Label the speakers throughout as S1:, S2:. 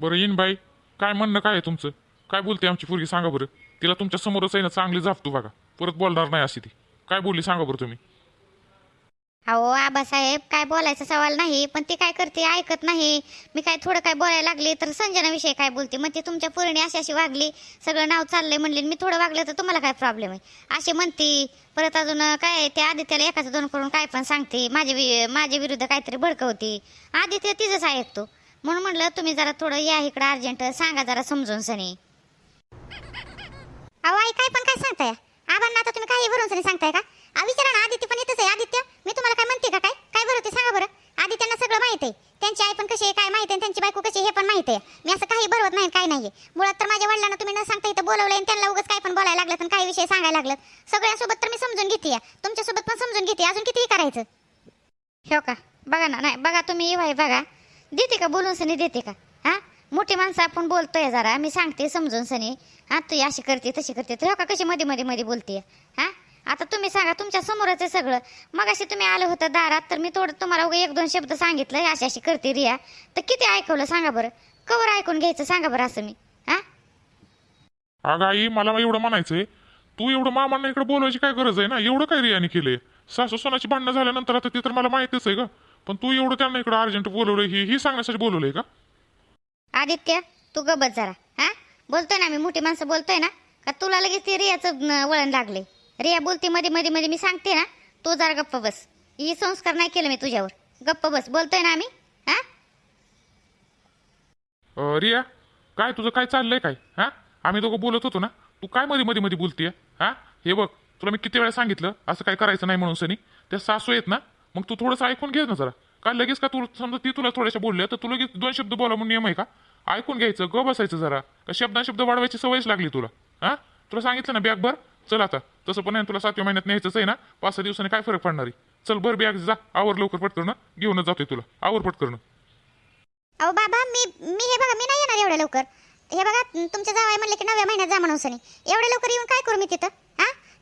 S1: बरं येईन बाई. काय म्हणणं काय आहे तुमचं? काय बोलते आमची पोरगी? सांगा बरं. तिला तुमच्या समोरच आहे ना चांगली जापतो बघा. परत बोलणार नाही अशी ती. काय बोलली सांगा बरं तुम्ही.
S2: अहो आबासाहेब काय बोलायचा सवाल नाही पण ती काय करते ऐकत नाही. मी काय थोडं काय बोलायला लागली तर संजनाविषयी काय बोलते? मग ती तुमच्या पुरणी अशी अशी वागली सगळं नाव चाललंय म्हणले मी थोडं वागलं तर तुम्हाला काय प्रॉब्लेम आहे? अशी म्हणते परत अजून काय ते आदित्याला एकाचं दोन करून काय पण सांगते माझ्या वि- माझ्या विरुद्ध काहीतरी भडकवते. आदित्य तिचंच ऐकतो म्हणून म्हटलं तुम्ही जरा थोडं या इकडं अर्जंट सांगा जरा समजून सनी. अहो आई काय पण काय सांगताय? आबांना आता तुम्ही काही भरून सनी सांगताय का? आ, विचारा ना आदित्य पण येतच आहे. आदित्य मी तुम्हाला काय म्हणते का काय? काय बरं ते सांगा बरं. आदित्यांना सगळं माहीत आहे. त्यांची आई पण कशी आहे काय माहिती आहे त्यांची बायको कशी आहे हे पण माहीत आहे. मी असं काही बरोबर नाही काय नाही. मुळात तर माझ्या वडिलांना तुम्ही न सांगता इथं बोलवलं आणि त्यांना उगाच काय पण बोलायला लागलं आणि काही विषय सांगायला लागलं. सगळ्यांसोबत तर मी समजून घेते तुमच्यासोबत पण समजून घेते अजून कितीही करायचं? हो का? बघा ना नाही बघा तुम्ही येवाय बघा. देते का? बोलून सनी देते का? हा? मोठी माणसं आपण बोलतोय जरा. मी सांगते समजून सनी. हा तू अशी करते तशी करते. तर हो का कशी मध्ये मध्ये मध्ये बोलते? हा? आता तुम्ही सांगा तुमच्या समोरच आहे सगळं. मग अशी तुम्ही आलं होतं दारात तर मी थोडं तुम्हाला उगा एक दोन शब्द सांगितलं. अशी अशी करते रिया. तर किती ऐकवलं सांगा बरं. कवर ऐकून घ्यायचं सांगा बरं असं मी. हा?
S1: अगं आई मला एवढं म्हणायचंय. तू एवढं मामांना इकडे बोलवायची काय गरज आहे ना? एवढं काय रियाने केलंय? सासू सोनाची भांडणं झाल्यानंतर आता ते तर मला माहितीच आहे का पण तू एवढं त्यांना इकडे अर्जंट बोलवलंय? ही ही सांगण्यासाठी बोलवलंय का?
S2: आदित्य तू गबत जरा हा? बोलतोय ना मी मोठी माणसं बोलतोय ना? का तुला लगेच ते रियाचं न- वळण लागले रिया बोलते मध्ये मध्ये मध्ये मी सांगते ना तू जरा गप्प बस. ही संस्कार नाही केलं मी तुझ्यावर. गप्प बस बोलतोय ना आम्ही हा?
S1: अं, रिया काय तुझं काय चाललंय काय हा? आम्ही दोघं बोलत होतो ना तू काय मध्ये मध्ये मध्ये बोलतीय हा? हे बघ तुला मी किती वेळा सांगितलं असं काय करायचं नाही म्हणून सनी. त्या सासू आहेत ना मग तू थोडंसं ऐकून घे ना जरा. काय लगेच का तू समजा ती तुला थोड्याशा बोलल्या तर तू लगेच दोन शब्द बोला म्हणून नियम आहे का? ऐकून घ्यायचं ग बसायचं जरा. का शब्दा शब्द वाढवायची सवयच लागली तुला? हा? तुला सांगितलं ना बॅग भर चल आता. तसं पण आहे ना, तुला सातव्या महिन्यात न्यायचंच आहे ना? पाच सहा दिवसांनी काय फरक पडणार आहे? चल बरं बॅग जा. आवर लवकर पटकरणं घेऊनच जातोय तुला. आवर पटकरणं
S2: अहो बाबा मी मी हे बघा मी नाही येणार एवढ्या लवकर. हे बघा तुमच्या जावाय म्हणले की नव्या महिन्यात जा म्हणून सनी. एवढ्या लवकर येऊन काय करू मी तिथं?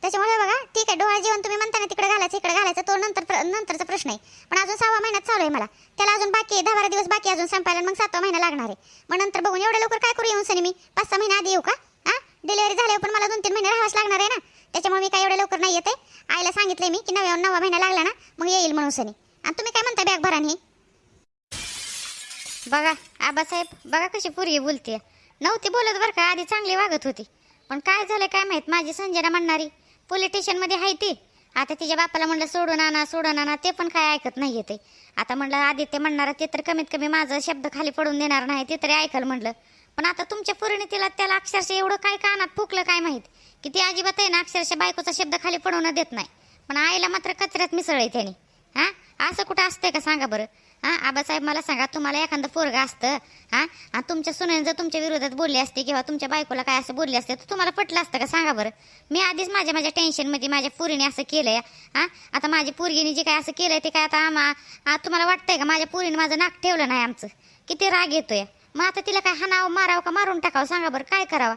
S2: त्याच्यामुळे बघा ठीक आहे डोळा जेवण तुम्ही म्हणता ना तिकडे घालायचं इकडे घालायचं तो नंतर प्र- नंतरचा प्रश्न आहे. पण अजून सहावा महिन्यात चालू आहे मला. त्याला अजून बाकी आहे दहा बारा दिवस बाकी अजून संपायला मग सातवा महिना लागणार आहे. मग नंतर बघून एवढ्या लवकर काय करू येऊन सनी मी? पाच सहा महिने आधी येऊ का? हा डिलिव्हरी झाल्यावर पण मला दोन तीन महिने राहावंच लागणार आहे ना? त्याच्यामुळे मी काय एवढ्या लवकर नाही येते. आईला सांगितले मी की नव्या नवा महिना लागला ना मग येईल म्हणून सनी. आणि तुम्ही काय म्हणता बॅग भराने? बघा आबासाहेब बघा कशी पूर्वी बोलते नव्हती बोलत बरं का आधी चांगली वागत होती. पण काय झालं काय माहीत माझी संजना म्हणणारी. पोलीस स्टेशनमध्ये आहे ती. आता तिच्या बापाला म्हणलं सोडून आणा सोडून आणा ते पण काय ऐकत नाही ते आता म्हणलं आदित्य म्हणणार ते तर कमीत कमी माझा शब्द खाली पडून देणार नाही. ते तरी ऐकल म्हणलं. पण आता तुमच्या पोरीने तिला त्याला अक्षरशः एवढं काय कानात फुकलं काय माहीत? की ती अजिबात आहे ना अक्षरशः बायकोचा शब्द खाली पडून देत नाही. पण आईला मात्र कचऱ्यात मिसळ आहे त्याने. असं कुठं असतंय का? सांगा बरं. हा आबासाहेब मला सांगा तुम्हाला एखादं पोरगा असतं हा आणि तुमच्या सुनेनं जर तुमच्या विरोधात बोलली असते किंवा तुमच्या बायकोला काय असं बोलले असते तर तुम्हाला पटलं असतं का? सांगा बरं. मी आधीच माझ्या माझ्या टेन्शनमध्ये माझ्या पुरीने असं केलंय हा आता माझ्या पोरगीने जे काय असं केलंय ते काय आता आम्हा आ, तुम्हाला वाटतंय का? माझ्या पुरीने माझं नाक ठेवलं नाही आमचं. किती राग येतोय. मग आता तिला काय हाणावं मारावं का मारून टाकावं? सांगा बरं काय करावं?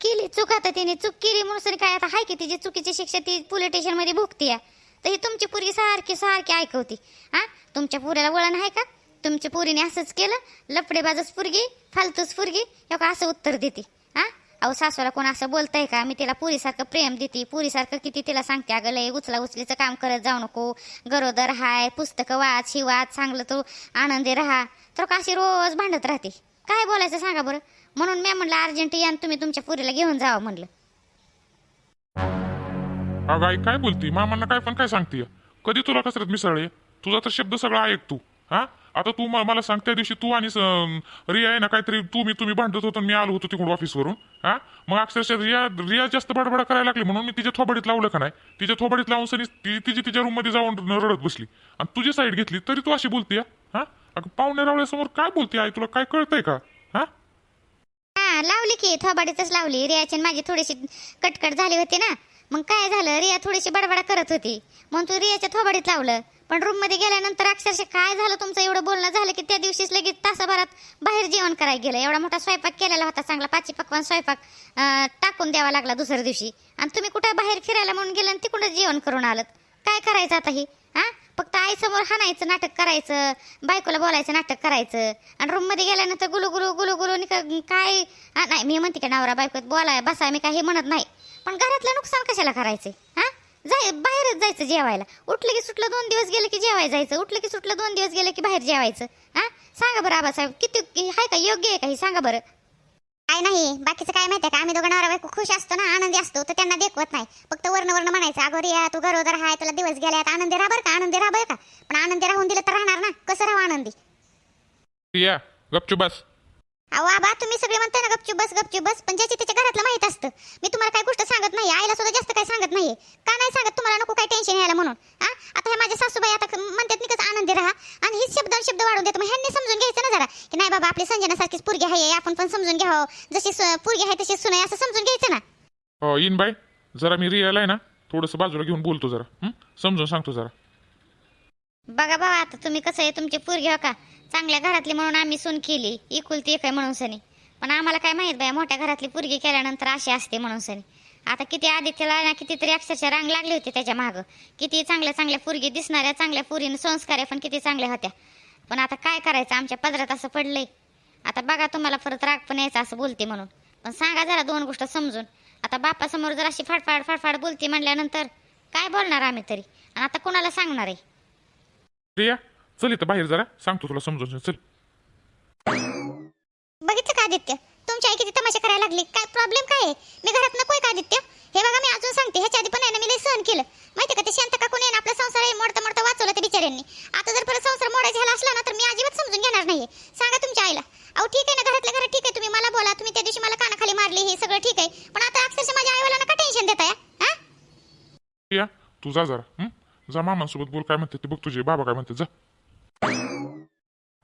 S2: केली चूक आता तिने चूक केली म्हणून काय आता हाय की तिची चुकीची शिक्षा ती पोलीस स्टेशनमध्ये आहे तर ही तुमची पोरगी सारखी सारखी ऐकवती हा? तुमच्या पुऱ्याला वळण आहे का? तुमच्या पुरीने असंच केलं. लपडेबाजच पुरगी फालतूच पुरगी हे का असं उत्तर देते? हा? अहो सासूला कोण असं बोलतंय का? मी तिला पुरीसारखं प्रेम देते. पुरीसारखं किती तिला सांगते अगं लय उचला उचलीचं काम करत जाऊ नको. गरोदर हाय पुस्तकं वाच ही वाच चांगलं तू आनंदी राहा. तर का अशी रोज भांडत राहते? काय बोलायचं सांगा बरं? म्हणून मी म्हणलं अर्जंट या आणि तुम्ही तुमच्या पुरीला घेऊन जावं म्हणलं.
S1: अगं आई काय बोलती? मामांना काय पण काय सांगते कधी तुला कसरत मिसळले? तुझा तर शब्द सगळा ऐक तू हा? आता तू म- मला सांग त्या दिवशी तू आणि स- रिया आहे ना काहीतरी तू मी तुम्ही भांडत होतो आणि मी आलो होतो तिकडून ऑफिसवरून हा? मग अक्षरशः रिया रिया जास्त बडबड करायला लागली म्हणून मी तिच्या थोबाडीत लावलं का नाही? तिच्या थोबाडीत लावून सनी ती तिची तिच्या रूममध्ये जाऊन रडत बसली. आणि तुझी साईड घेतली तरी तू अशी बोलती हा? अगं पाहुणे रावल्यासमोर काय बोलते आई? तुला काय कळतंय का? हा?
S2: हा लावली की थोबाडीतच लावली. रियाची आणि माझी थोडीशी कटकट झाली होती ना. मग काय झालं? रिया थोडीशी बडबडा करत होती. म्हणून तू रियाच्या थोबाडीत लावलं. पण रूममध्ये गेल्यानंतर अक्षरशः काय झालं तुमचं? एवढं बोलणं झालं की त्या दिवशीच लगेच तासाभरात बाहेर जेवण करायला गेलं. एवढा मोठा स्वयंपाक केलेला होता चांगला पाची पकवान स्वयंपाक टाकून द्यावा लागला दुसऱ्या दिवशी. आणि तुम्ही कुठं बाहेर फिरायला म्हणून गेलं आणि तिकडूनच जेवण करून आलं काय करायचं आता ही? हा फक्त आईसमोर हाणायचं नाटक करायचं बायकोला बोलायचं नाटक करायचं. आणि रूममध्ये गेल्यानंतर गुलू गुलू गुलू गुलू काय? नाही मी म्हणते का नवरा बायकोत बोलाय बसाय मी काही म्हणत नाही. पण घरातलं नुकसान कशाला करायचं हा? जाय बाहेरच जायचं जेवायला. उठलं की सुटलं दोन दिवस गेले की जेवायला जायचं. उठलं की सुटलं दोन दिवस गेले की बाहेर जेवायचं. हा? सांगा बरं आबासाहेब किती हाय का योग्य आहे का हे? सांगा बरं. काय नाही बाकीचं काय माहितीये का? आम्ही दोघं नवरा बायको खुश असतो ना आनंदी असतो तर त्यांना देखवत नाही. फक्त वर्ण वर्ण म्हणायचं अगं रिया तू गरोदर हाय तुला दिवस गेल्यात आनंदी राहा बरं का आनंदी राहा बरं का? पण आनंदी राहून दिलं तर राहणार ना? कसं राहू आनंदी?
S1: रिया गपचूप बस.
S2: अहो आबा तुम्ही सगळे म्हणताय ना गपचूप बस गपचूप बस. पण ज्याची त्याच्या घरातलं माहीत असतं. मी तुम्हाला काही गोष्ट सांगत नाही आईला सुद्धा जास्त काही सांगत नाही का नाही सांगत? तुम्हाला नको काही टेन्शन यायला म्हणून. हा आता हे माझ्या सासूबाई आता म्हणतात निकच आनंदी राहा. आणि हीच शब्द शब्द वाढून देतो. मग ह्यांनी समजून घ्यायचं ना जरा. की नाही बाबा आपली संजनासारखीच पुरगी आहे आपण पण समजून घ्यावं. जशी पुरगी आहे तशी सुनाय असं समजून घ्यायचं ना.
S1: हो येईन बाय जरा मी रियल आहे ना. थोडंसं बाजूला घेऊन बोलतो जरा. समजून सांगतो जरा.
S2: बघा बाबा आता तुम्ही कसं आहे तुमची पोरगी हो का? चांगल्या घरातली म्हणून आम्ही सून केली. इकुलती एक आहे म्हणून सनी. पण आम्हाला काय माहीत बाय मोठ्या घरातली पोरगी केल्यानंतर अशी असते म्हणून सनी. आता किती आदित्यला ना कितीतरी अक्षरशः रांग लागली होती त्याच्या मागं. किती चांगल्या चांगल्या पोरगी दिसणाऱ्या चांगल्या पोरीनं आहे पण किती चांगल्या होत्या. पण आता काय करायचं आमच्या पदरात असं पडलंय. आता बघा तुम्हाला परत राग पण यायचा असं बोलते म्हणून. पण सांगा जरा दोन गोष्ट समजून. आता बापासमोर जर अशी फाडफाड फाडफाड बोलते म्हणल्यानंतर काय बोलणार आम्ही तरी? आणि आता कोणाला सांगणार आहे?
S1: रिया चल इथं बाहेर जरा. सांगतो तुला समजून. चल.
S2: बघितलं का आदित्य? तुमची आई किती तमाशा करायला लागली. काय प्रॉब्लेम काय आहे? मी घरात नकोय का आदित्य? हे बघा मी अजून सांगते. ह्याच्या आधी पण आहे ना मी लई सहन केलं. माहिती का? ते शांत का कोणी आहे ना आपला संसार आहे मोडता मोडता वाचवला त्या बिचाऱ्यांनी. आता जर परत संसार मोडायचा झाला असला ना तर मी अजिबात समजून घेणार नाहीये. सांगा तुमच्या आईला. अहो ठीक आहे ना घरातल्या घरात ठीक आहे. तुम्ही मला बोला. तुम्ही त्या दिवशी मला कानाखाली मारली हे सगळं ठीक आहे. पण आता अक्षरशः माझ्या आईवाला का टेन्शन देताय हा?
S1: तू जा जरा? जा मामांसोबत बोल काय म्हणते ते बघ तुझे बाबा काय म्हणते जा.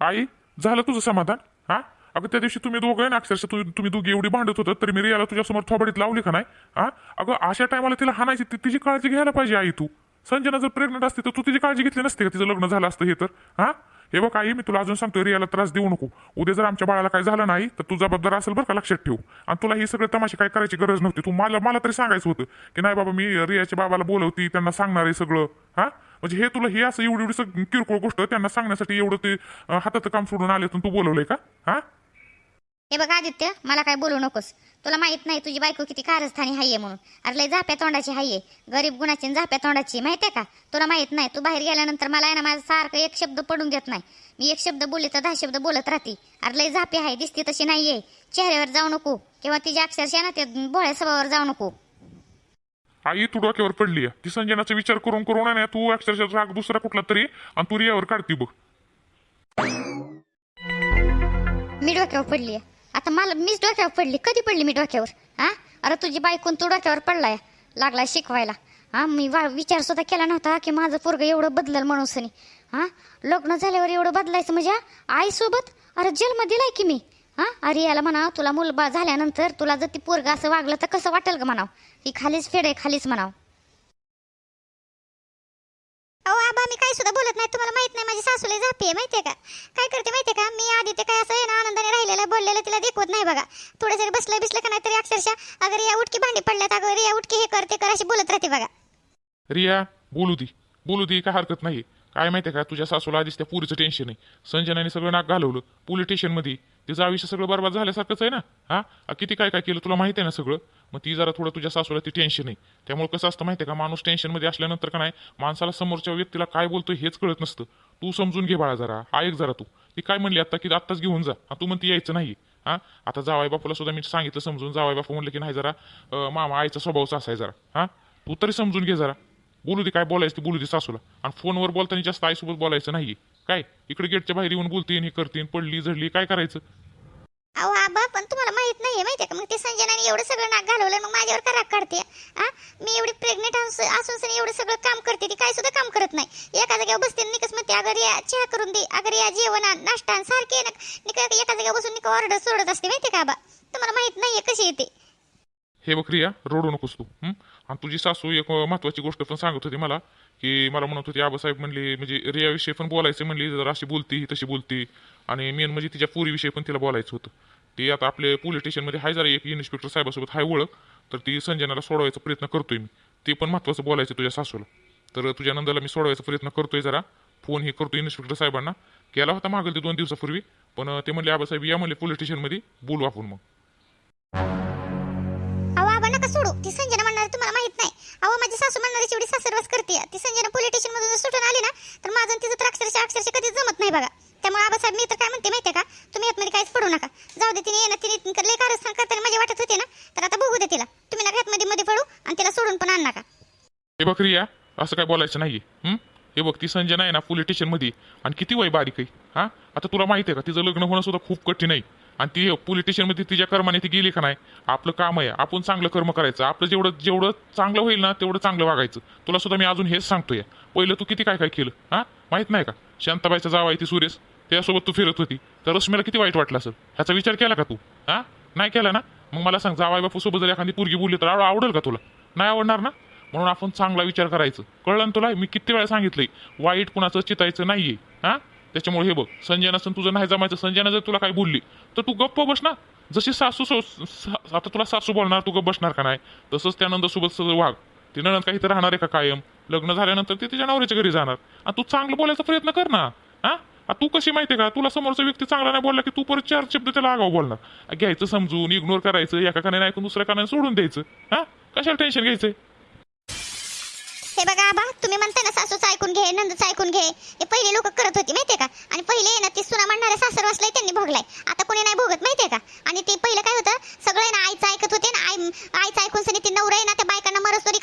S1: आई झालं तुझं समाधान? हा? अगं त्या दिवशी तुम्ही दोघं ना अक्षरशः तू तुम्ही दोघी एवढी भांडत होतं तरी मी रियाला तुझ्यासमोर थोबडीत लावली का नाही? हा? अगं अशा टायमाला तिला हाणायची ती तिची काळजी घ्यायला पाहिजे आई तू. संजना जर प्रेग्नंट असते तर तू तिची काळजी घेतली नसते का? तिचं लग्न झालं असतं हे तर. हा? हे बघ आई मी तुला अजून सांगतो रियाला त्रास देऊ नको. उद्या जर आमच्या बाळाला काय झालं नाही तर तू जबाबदार असेल बरं का लक्षात ठेव. आणि तुला ही सगळं तमाशे काय करायची गरज नव्हती. तू मला मला तरी सांगायचं होतं की नाही बाबा मी रियाच्या बाबाला बोलवती त्यांना सांगणार आहे सगळं. हा? म्हणजे हे तुला हे असं एवढी एवढी किरकोळ गोष्ट त्यांना सांगण्यासाठी एवढं ते हाताचं काम सोडून आले तू बोलवलंय का? हा?
S2: हे बघ आदित्य मला काय बोलू नकोस. तुला माहीत नाही तुझी बायको किती कारस्थानी हाये म्हणून. अरे लय झाप्या तोंडाची हाये. गरीब गुणाची झाप्या तोंडाची माहितीये का? तुला माहीत नाही तू बाहेर गेल्यानंतर मला आहे ना माझं सारखं एक शब्द पडून देत नाही. मी एक शब्द बोलले तर दहा शब्द बोलत राहते. अरे लय झापी आहे दिसती तशी नाहीये. चेहऱ्यावर जाऊ नको. किंवा तिच्या अक्षरशः ना ते भोळ्या स्वभावावर जाऊ नको.
S1: आई तू डोक्यावर पडली आहे ती संजनाचा विचार करून करून आहे ना तू अक्षरशः राग दुसरा कुठला तरी आणि तू रियावर काढती बघ.
S2: मी डोक्यावर पडली आता मला मीच डोक्यावर पडली. कधी पडली मी डोक्यावर? हा? अरे तुझी बायकोन तू डोक्यावर पडलाय लागलाय शिकवायला. हा मी वा विचार सुद्धा केला नव्हता की माझं पोरग एवढं बदलल म्हणून सनी. हा? लग्न झाल्यावर एवढं बदलायचं म्हणजे? आईसोबत? अरे जन्म दिलाय की मी. हा? अरे याला म्हणा तुला मुलबा झाल्यानंतर तुला जर ती पोरग असं वागलं तर कसं वाटेल का म्हणाव? ही खालीच फेड आहे खालीच म्हणाव. आबा मी काय सुद्धा बोलत नाही. तुम्हाला माहीत नाही माझी सासूला झापी आहे माहितीये का? काय करते माहितीये का? मी आधी ते काय असं आहे ना आनंदाने राहिलेलं बोललेलं तिला देखवत नाही बघा. थोडं जरी बसलं बिसलं का नाही तरी अक्षरशः अगर या उठकी भांडी पडल्यात अगं रिया उठकी हे करते कर अशी बोलत राहते बघा.
S1: रिया बोलू दी. बोलू दी काय हरकत नाही काय माहितीये का? तुझ्या सासूला आधीच त्या पुरीचं टेन्शन आहे. संजनाने सगळं नाक घालवलं. पोलीस स्टेशनमध्ये तिचं आयुष्य सगळं बरबाद झाल्यासारखंच आहे ना? हा? किती काय काय केलं तुला माहिती आहे ना सगळं? मग ती जरा थोडं तुझ्या सासूला ती टेन्शन आहे. त्यामुळे कसं असतं माहिती आहे का? माणूस टेन्शनमध्ये असल्यानंतर का नाही माणसाला समोरच्या व्यक्तीला काय बोलतोय हेच कळत नसतं. तू समजून घे बाळा जरा. ऐक जरा तू. ती काय म्हणली आता की आत्ताच घेऊन जा. तू म्हणते यायचं नाही हा? आता जावाई बापूला सुद्धा मी सांगितलं समजून. जावाई बापू म्हणलं की नाही जरा मामा आईचा स्वभावचा असाय जरा. हा? तू तरी समजून घे जरा. बोलू दे काय बोलायचं ते बोलू दे सासूला. आणि फोनवर बोलताना जास्त आईसोबत बोलायचं नाही काय? इकडे गेटच्या बाहेर येऊन बोलतीन हे करतीन पडली झडली काय करायचं?
S2: अहो आबा पण तुम्हाला माहीत नाहीये माहितीये का? मग ते संजनाने एवढं सगळं नाक घालवलं मग माझ्यावर का राग काढते हा मी एवढी प्रेग्नेंट असून सनी एवढं सगळं काम करते ती काय सुद्धा काम करत नाही. एका जागेवर बसते निकस म्हणते अगर या चहा करून दे अगर या जेवण आण, नाश्ता आण, सारखे ना. निका एका जागेवर बसून निका ऑर्डर सोडत असते माहितीये का आबा? तुम्हाला माहीत नाहीये कशी येते.
S1: हे बघ रिया रडू नकोस तू हं? आणि तुझी सासू एक महत्वाची गोष्ट पण सांगत होती मला की मला म्हणत होती आबासाहेब म्हणली म्हणजे रियाविषयी पण बोलायचं म्हणली जर अशी बोलती ही तशी बोलती. आणि मेन म्हणजे तिच्या पुरीविषयी पण तिला बोलायचं होतं. ती आता आपले पोलीस स्टेशनमध्ये हाय जरा एक इन्स्पेक्टर साहेबासोबत हाय ओळख तर ती संजनाला सोडवायचा प्रयत्न करतोय मी. ते पण महत्वाचं बोलायचं तुझ्या सासूला. तर तुझ्या नंदाला मी सोडवायचा प्रयत्न करतोय जरा. फोन हे करतो इन्स्पेक्टर साहेबांना. केला होता मागेल ते दोन दिवसापूर्वी पण ते म्हणले आबासाहेब या म्हणले पोलीस स्टेशनमध्ये बोलू आपण मग.
S3: अहो माझी सासू म्हणणारी जेवढी सासरवास करते. ती संजना पोलीस स्टेशन मधून सुटून आली ना तर माझं तिचं तर अक्षरशः अक्षरशः कधीच जमत नाही बघा. त्यामुळे आबासाहेब मी तर काय म्हणते माहितीये का तुम्ही आतमध्ये काहीच पडू नका. जाऊ दे तिने येणं तिने लय कारस्थान करताना माझी वाटत होते ना तर आता बघू दे तिला. तुम्ही ना घातमध्ये मध्ये पडू आणि तिला सोडून पण आण नका.
S1: हे बघ रिया असं काय बोलायचं नाहीये हे? बघ ती संजना आहे ना पोलीस स्टेशनमध्ये आणि किती वय बारीक आहे हा? आता तुला माहिती आहे का तिचं लग्न होणं सुद्धा खूप कठीण आहे. आणि ती पोलीस स्टेशनमध्ये तिच्या कर्माने ती गेली का नाही? आपलं काम आहे. आपण चांगलं कर्म करायचं. आपलं जेवढं जेवढं चांगलं होईल ना तेवढं चांगलं वागायचं. तुला सुद्धा मी अजून हेच सांगतोय. पहिलं तू किती काय काय केलं? हा? माहीत नाही का? शांताबाईचा जावा आहे ती सुरेश. त्यासोबत तू फिरत होती. तर रश्मीला किती वाईट वाटलं असेल? ह्याचा विचार केला का तू? हा? नाही केला ना? मग मला सांग जावाई बापू सोबत जर एखादी पोरगी बोलली तर आवडेल का तुला? नाही आवडणार ना? म्हणून आपण चांगला विचार करायचं. कळलं ना तुला? मी किती वेळा सांगितलंय वाईट कुणाचं चितायचं नाहीये. हा? त्याच्यामुळे हे बघ संजय नसन तुझं नाही जमायचं संजयना जर तुला काय बोलली तर तू गप्प बस ना. जशी सासू सो सा- आता तुला सासू बोलणार तू गप्प बसणार का नाही? तसंच त्या नंदसोबत सगळं वाघ ती नंद काही तर राहणार आहे का कायम? लग्न झाल्यानंतर ती तिच्या नवऱ्याच्या घरी जाणार. आणि तू चांगलं बोलायचा प्रयत्न कर ना. हा? तू कशी माहितीये का? तुला समोरचा व्यक्ती चांगला नाही बोलला की तू परत चार शब्द त्याला आगाव बोलणार. घ्यायचं समजून इग्नोर करायचं एका कानाने ऐकून दुसऱ्या कानाने सोडून द्यायचं. हा? कशाला टेन्शन घ्यायचं
S3: हे बघा आबा तुम्ही म्हणताय ना सासूचं ऐकून घे नंदचं ऐकून घे. हे पहिले लोक करत होती माहितीये का? आणि पहिले ना ती सुना म्हणणारे सासर वाचलाय त्यांनी भोगलाय. आता कोणी नाही भोगत माहितीये का? आणि ते पहिलं काय होतं सगळे ना आईचं ऐकत होते ना आई आईचं ऐकून सनी ती नवरा आहे ना त्या बायकांना मरस्तोरी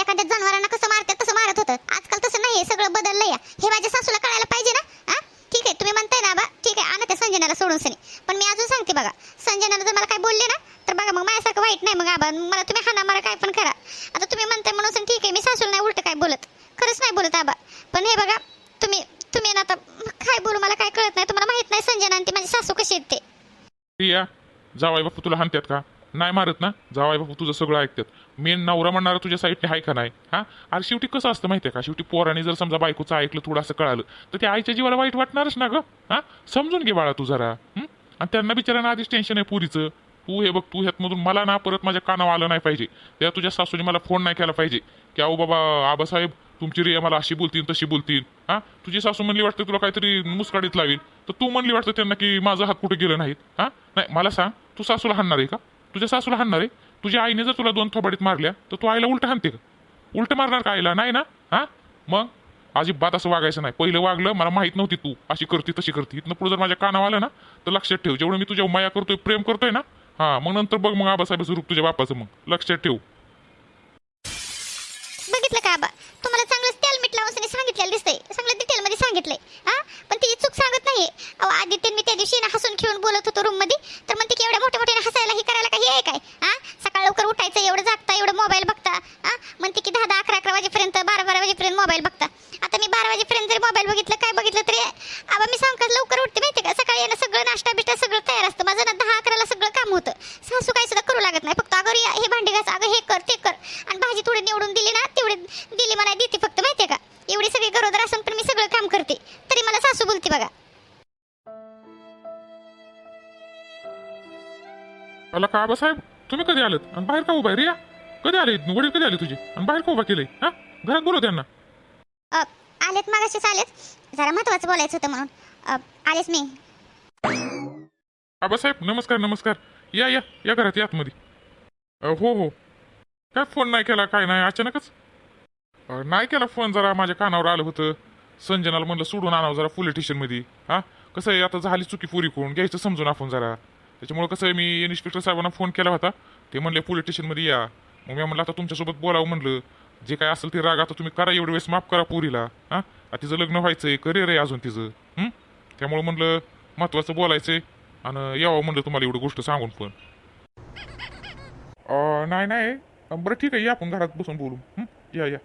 S3: एखाद्या जनावरांना कसं मारतात तसं मारत होतं. आजकाल तसं नाहीये सगळं बदललंय या. हे माझ्या सासूला कळायला पाहिजे ना हा? ठीक आहे तुम्ही म्हणताय ना आबा ठीक आहे आणा त्या संजनाला सोडून सनी. पण मी अजून सांगते बघा संजनाला जर मला काय बोलले ना तर बघा मग माझ्यासारखं वाईट नाही मग आबा. मला तुम्ही हाना मला काय पण करा. आता तुम्ही म्हणताय म्हणून ठीक आहे मी सासूला नाही उलट काय बोलत. खरंच नाही बोलत आबा. पण हे बघा तुम्ही तुम्ही ना आता काय बोलू मला काय कळत नाही. तुम्हाला माहीत नाही संजना आणि ती माझी सासू कशी येते
S1: प्रिया जावाई बापू तुला हाणतात का? नाही मारत ना? जावाई बापू तुझं सगळं ऐकतात. मेन नवरा म्हणणारा तुझ्या साईडने आहे का नाही? हा? अरे शेवटी कसं असतं माहितीये का? शेवटी पोराने जर समजा बायकोचं ऐकलं थोडंसं कळालं तर त्या आईच्या जीवाला वाईट वाटणारच ना ग? हा? समजून घे बाळा तू जरा. आणि त्यांना बिचारांना आधीच टेन्शन आहे पुरीचं. तू हे बघ तू ह्यातमधून मला ना परत माझ्या कानावर आलं नाही पाहिजे. त्या तुझ्या सासूने मला फोन नाही केला पाहिजे. की अहो बाबा आबासाहेब तुमची रिया मला अशी बोलतील तशी बोलतील हा? तुझी सासू म्हणली वाटतं तुला काहीतरी मुसकाडीत लावेल तर तू म्हणली वाटतं त्यांना की माझा हात कुठे गेलं नाहीत? हा? नाही मला सांग तू सासूला हाणणार आहे का? तुझ्या सासूला हाणणार आहे? तुझ्या आईने जर तुला दोन थोबाडीत मारल्या तर तू आईला उलट हाणते का? उलट मारणार का आईला? नाही ना? हा? मग? अजिबात असं वागायचं नाही. पहिलं वागलं मला माहीत नव्हती तू अशी करती तशी करती. इथनं पुढे जर माझ्या कानावर आलं ना तर लक्षात ठेव. जेवढं मी तुझ्या माया करतोय प्रेम करतोय ना हा मग नंतर बघ मग आबासाहेबाचं रूप तुझ्या बापाचं मग. लक्षात ठेव.
S3: बघितलं का आबा? तुम्हाला चांगलं तेल मीठ लावून सनी सांगितलेलं दिसतंय. चांगलं डिटेल मध्ये सांगितलंय. हा? पण ती चूक सांगत नाही अहो आदित्य मी त्या दिवशी ना हसून खेळून बोलत होतो रूममध्ये. तर म्हणते की एवढ्या मोठ्या मोठ्याने हसायला हे करायला काही आहे काय? हा? सकाळ लवकर उठायचं एवढं जागता एवढं मोबाईल
S1: आला का आबासाहेब तुम्ही कधी आलात? आणि बाहेर का उभा आहे? रिया कधी आले वडील कधी आले तुझे? आणि बाहेर का उभा केलंय? हा? घरात बोलव त्यांना.
S3: अ, आलेत मागाशीच आलेत. जरा महत्वाचं बोलायचं होतं म्हणून. अ, आलेच मी.
S1: आबासाहेब नमस्कार नमस्कार. या या या घरात या आतमध्ये. अ, हो हो. काय फोन नाही केला काय नाही अचानकच? अ, नाही केला फोन जरा माझ्या कानावर आलं होतं. संजनाला म्हणलं सोडून आणावं जरा पोलीस स्टेशनमध्ये हा? कसं आहे आता झाली चुकी पुरी कोण? घ्यायचं समजून आपण जरा. त्याच्यामुळं कसं आहे मी इन्स्पेक्टर साहेबांना फोन केला होता. ते म्हणले पोलीस स्टेशनमध्ये या. मग मी म्हणलं आता तुमच्यासोबत बोलावं म्हणलं. जे काय असेल ते राग आता तुम्ही करा एवढे वेळेस माफ करा पुरीला. हां? तिचं लग्न व्हायचं आहे करिअर आहे अजून तिचं. त्यामुळं म्हणलं म्हणलं महत्वाचं आहे आणि यावं म्हणलं तुम्हाला एवढी गोष्ट सांगून पण. नाही नाही. बरं ठीक आहे या आपण घरात बसून बोलू. या या.